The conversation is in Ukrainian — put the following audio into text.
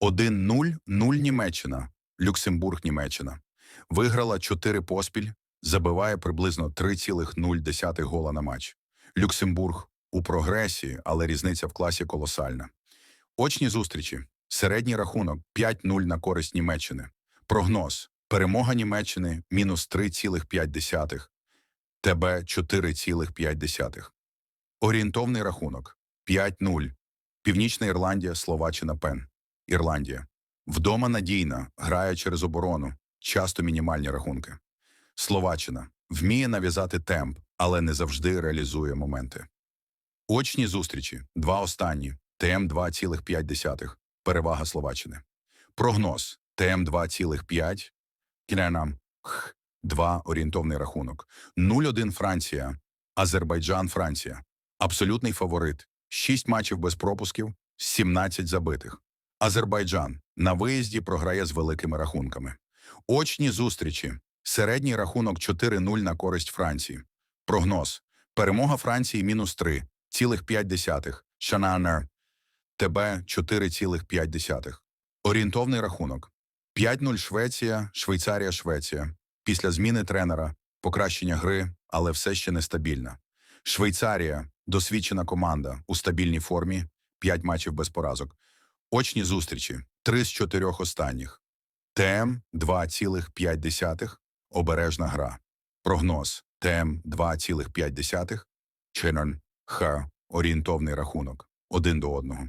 1-0, 0 Німеччина, Люксембург, Німеччина. Виграла 4 поспіль, забиває приблизно 3,0 гола на матч. Люксембург у прогресії, але різниця в класі колосальна. Очні зустрічі. Середній рахунок 5-0 на користь Німеччини. Прогноз. Перемога Німеччини мінус 3,5. ТБ 4,5. Орієнтовний рахунок 5-0. Північна Ірландія, Словаччина, Пен. Ірландія. Вдома надійна, грає через оборону, часто мінімальні рахунки. Словаччина вміє нав'язати темп, але не завжди реалізує моменти. Очні зустрічі. Два останні. ТМ 2,5. Перевага Словаччини. Прогноз. ТМ 2,5. Кіненам. Х. 2. Орієнтовний рахунок. 0-1 Франція. Азербайджан, Франція. Абсолютний фаворит. 6 матчів без пропусків, 17 забитих. Азербайджан на виїзді програє з великими рахунками. Очні зустрічі. Середній рахунок 4-0 на користь Франції. Прогноз. Перемога Франції мінус 3, цілих 5 Шананер. ТБ 4,5. Орієнтовний рахунок. 5-0 Швеція, Швейцарія, Швеція. Після зміни тренера, покращення гри, але все ще нестабільна. Швейцарія досвідчена команда у стабільній формі, 5 матчів без поразок. Очні зустрічі три з чотирьох останніх. ТМ 2,5. Обережна гра. Прогноз ТМ 2,5. Чинон Х. Орієнтовний рахунок. Один до одного.